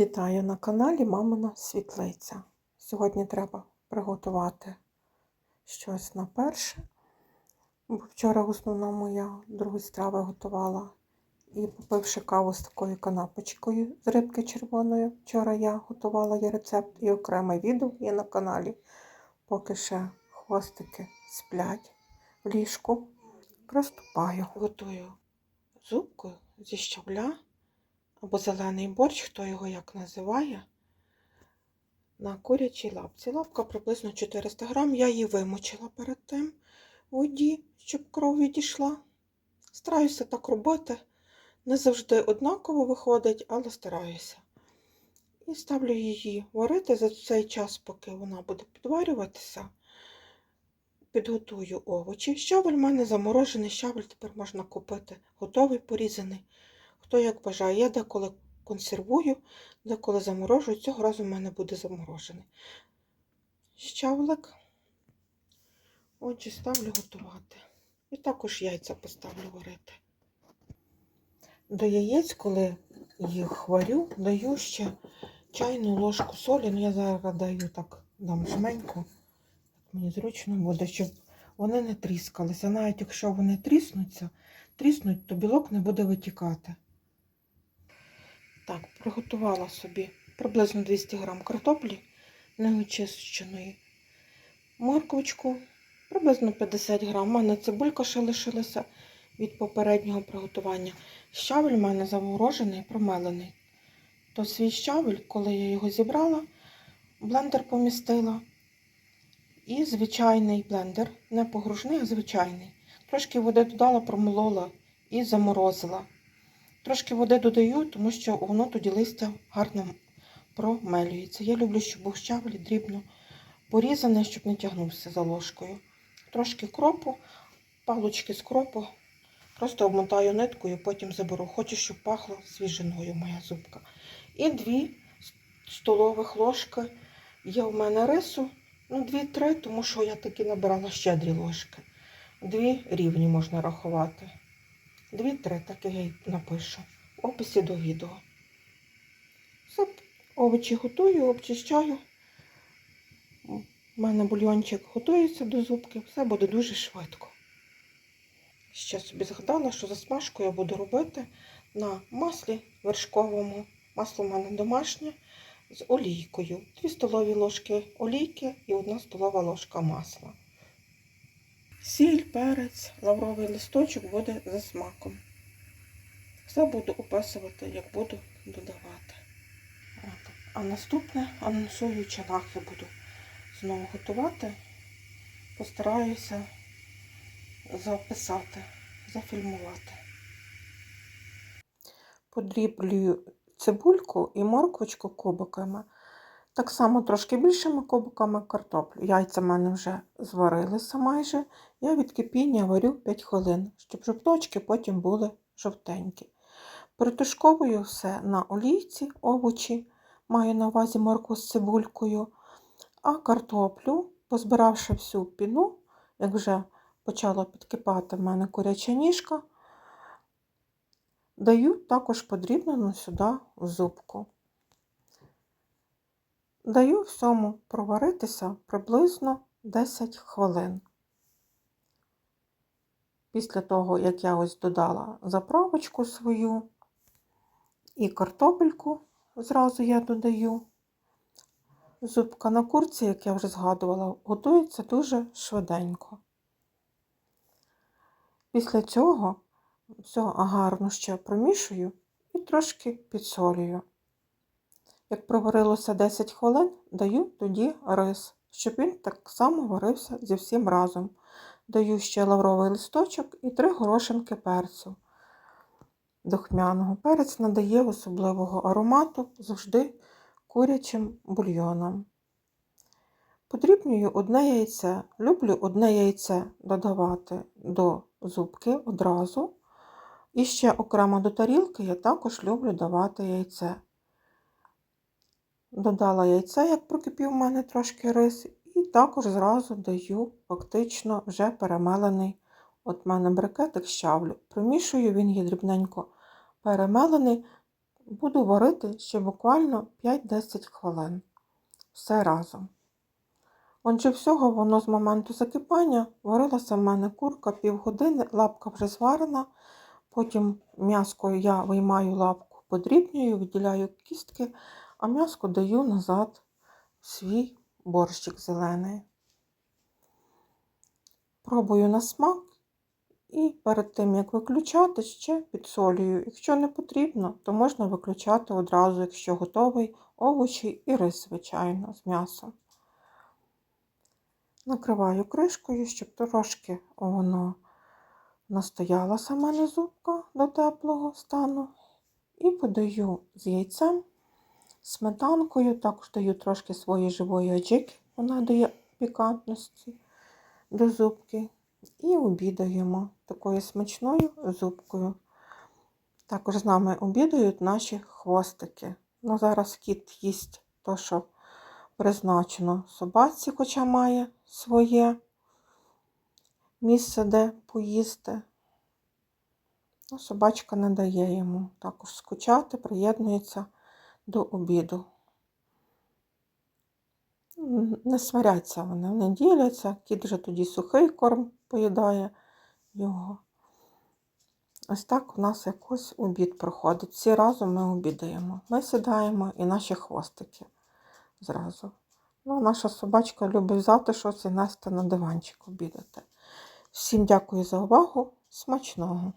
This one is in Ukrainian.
Вітаю на каналі Мамина Світлиця. Сьогодні треба приготувати щось на перше. Бо вчора в основному я другі страви готувала. І попивши каву з такою канапочкою з рибки червоної. Вчора я готувала є рецепт і окреме відео є на каналі. Поки ще хвостики сплять в ліжку. Приступаю. Готую зубку зі щавля або зелений борщ, хто його як називає, на курячій лапці. Лапка приблизно 400 грам. Я її вимочила перед тим в воді, щоб кров відійшла. Стараюся так робити. Не завжди однаково виходить, але стараюся. І ставлю її варити за цей час, поки вона буде підварюватися. Підготую овочі. Щавель в мене заморожений щавель, тепер можна купити готовий порізаний. Хто як бажає, я деколи консервую, деколи заморожую. Цього разу в мене буде заморожений. Щавлик. Отже, ставлю готувати. І також яйця поставлю варити. До яєць, коли їх варю, даю ще чайну ложку солі. Ну, я зараз даю так, дам жменьку. Мені зручно буде, щоб вони не тріскалися. Навіть якщо вони тріснуться, тріснуть, то білок не буде витікати. Приготувала собі приблизно 200 грам картоплі неочищеної, морквочку, приблизно 50 грам. У мене цибулька ще лишилася від попереднього приготування. Щавель у мене заморожений, промелений. То свій щавель, коли я його зібрала, блендер помістила. І звичайний блендер, не погружний, а звичайний. Трошки води додала, промолола і заморозила. Трошки води додаю, тому що воно тоді листя гарно промелюється. Я люблю, щоб був щавель дрібно порізаний, щоб не тягнувся за ложкою. Трошки кропу, палочки з кропу. Просто обмотаю ниткою, потім заберу. Хочу, щоб пахло свіжиною моя зубка. І дві столових ложки є в мене рису. Ну, дві-три, тому що я таки набирала щедрі ложки. Дві рівні можна рахувати. Дві-три, так я напишу. В описі до відео. Все, овочі готую, обчищаю. У мене бульйончик готується до зубки, все буде дуже швидко. Ще собі згадала, що засмажку я буду робити на маслі вершковому. Масло в мене домашнє з олійкою. Дві столові ложки олійки і одна столова ложка масла. Сіль, перець, лавровий листочок буде за смаком. Все буду описувати, як буду додавати. А наступне анонсую челахи буду знову готувати. Постараюся записати, зафільмувати. Подріблюю цибульку і морквочку кубиками. Так само трошки більшими кубиками картоплю. Яйця в мене вже зварилися майже. Я від кипіння варю 5 хвилин, щоб жовточки потім були жовтенькі. Притушковую все на олійці, овочі, маю на увазі моркву з цибулькою, а картоплю, позбиравши всю піну, як вже почала підкипати в мене куряча ніжка, даю також подрібнену сюди зубку. Даю всьому проваритися приблизно 10 хвилин. Після того, як я ось додала заправочку свою і картопельку, зразу я додаю. Зубка на курці, як я вже згадувала, готується дуже швиденько. Після цього все гарно ще промішую і трошки підсолюю. Як проварилося 10 хвилин, даю тоді рис, щоб він так само варився зі всім разом. Даю ще лавровий листочок і 3 горошинки перцю духмяного. Перець надає особливого аромату завжди курячим бульйоном. Подрібнюю одне яйце. Люблю одне яйце додавати до зубки одразу. І ще окремо до тарілки я також люблю давати яйце. Додала яйце, як прокипів у мене трошки рис, і також зразу даю фактично вже перемелений от мене брикетик щавлю. Примішую, він є дрібненько перемелений, буду варити ще буквально 5-10 хвилин. Все разом. Отже, всього воно з моменту закипання варилася в мене курка півгодини, лапка вже зварена. Потім м'яско я виймаю лапку, подрібнюю, виділяю кістки, а м'яско даю назад свій борщик зелений. Пробую на смак і перед тим, як виключати, ще підсолюю. Якщо не потрібно, то можна виключати одразу, якщо готовий овочі і рис, звичайно, з м'ясом. Накриваю кришкою, щоб трошки воно настояла сама не зубка до теплого стану. І подаю з яйцем, сметанкою, також даю трошки своєї живої аджики, вона дає пікантності до зубки. І обідаємо такою смачною зубкою. Також з нами обідають наші хвостики. Ну, зараз кіт їсть то, що призначено собаці, хоча має своє місце, де поїсти. Ну, собачка не дає йому також скучати, приєднується до обіду. Не сваряться вони, вони діляться, кіт вже тоді сухий корм поїдає його. Ось так у нас якось обід проходить. Всі разом ми обідаємо. Ми сідаємо і наші хвостики зразу. Ну, наша собачка любить взяти щось і нести на диванчик обідати. Всім дякую за увагу. Смачного!